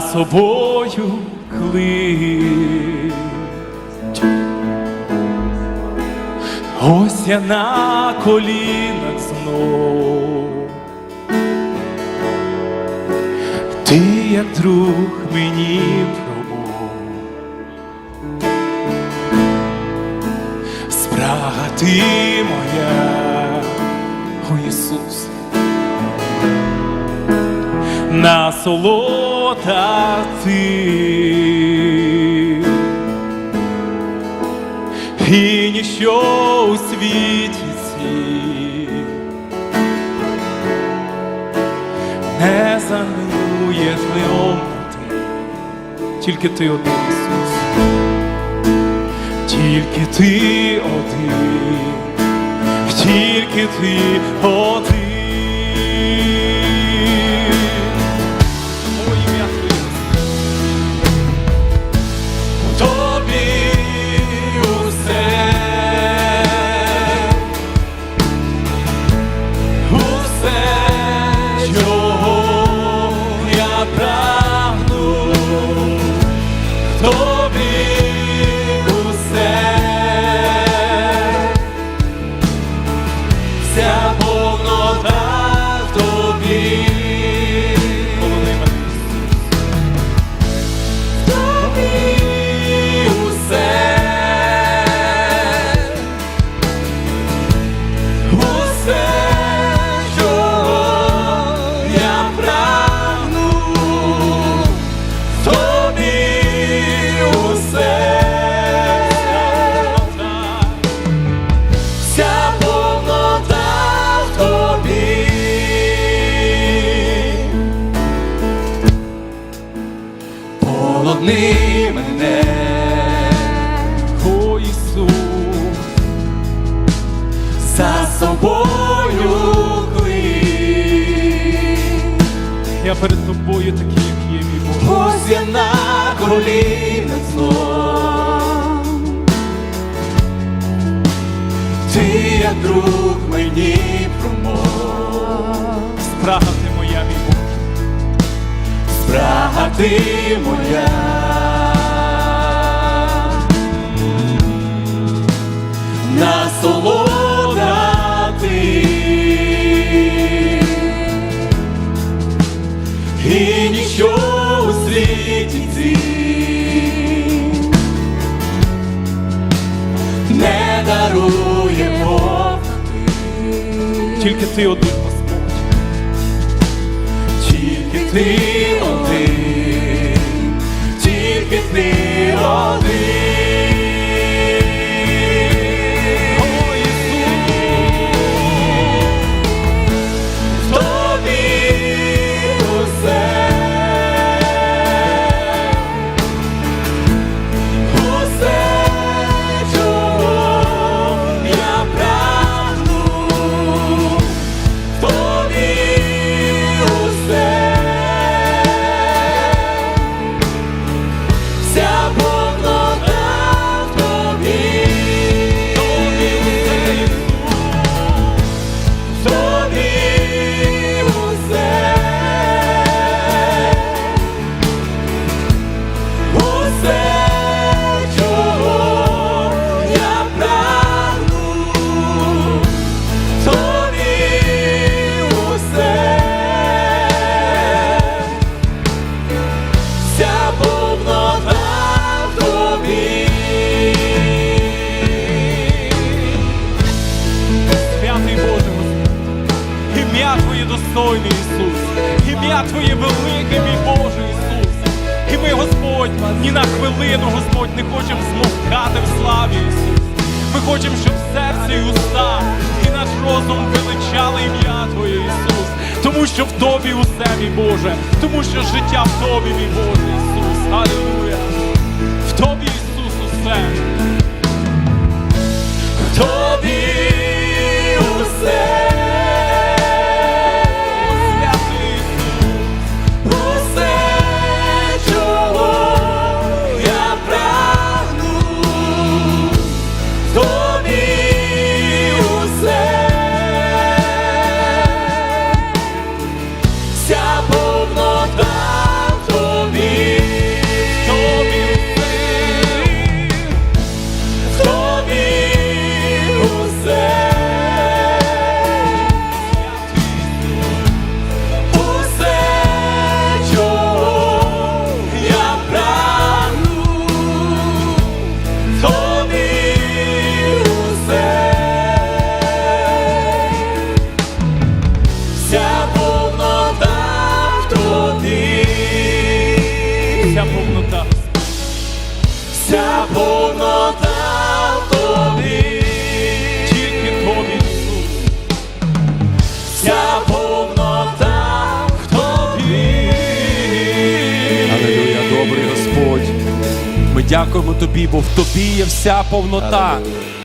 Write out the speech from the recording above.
собою клич. Ось я на колінах знов. Ти як друг мені промов. Спрага ти моя, о Ісус. Насолода ти. І ніщо у світі цім не замилує ти, тільки ти один Ісус, тільки ти один, тільки ти один. Полони мене, о Ісус, за собою клик. Я перед тобою такий, як є мій Бог. Ось я на колінах знов. Ти як друг мені промов. Спрага спрага ти моя. І ніщо у не дарує. Тільки ти один ти один, тільки ти один. Твоє достойне, Ісус, ім'я Твоє велике, мій Боже Ісус. І ми, Господь, ні на хвилину, Господь, не хочемо змовкати в славі, Ісус. Ми хочемо, щоб серце і уста і наш розум величали ім'я Твоє, Ісус. Тому що в Тобі усе, мій Боже, тому що життя в Тобі, мій Боже Ісус. Алілуя. В Тобі, Ісус, усе. В Тобі усе. Вся повнота. Вся повнота в тобі, Тільки тобі, Ісус. вся повнота в тобі. Алілуя, добрий Господь. Ми дякуємо тобі, бо в тобі є вся повнота. Алілуя.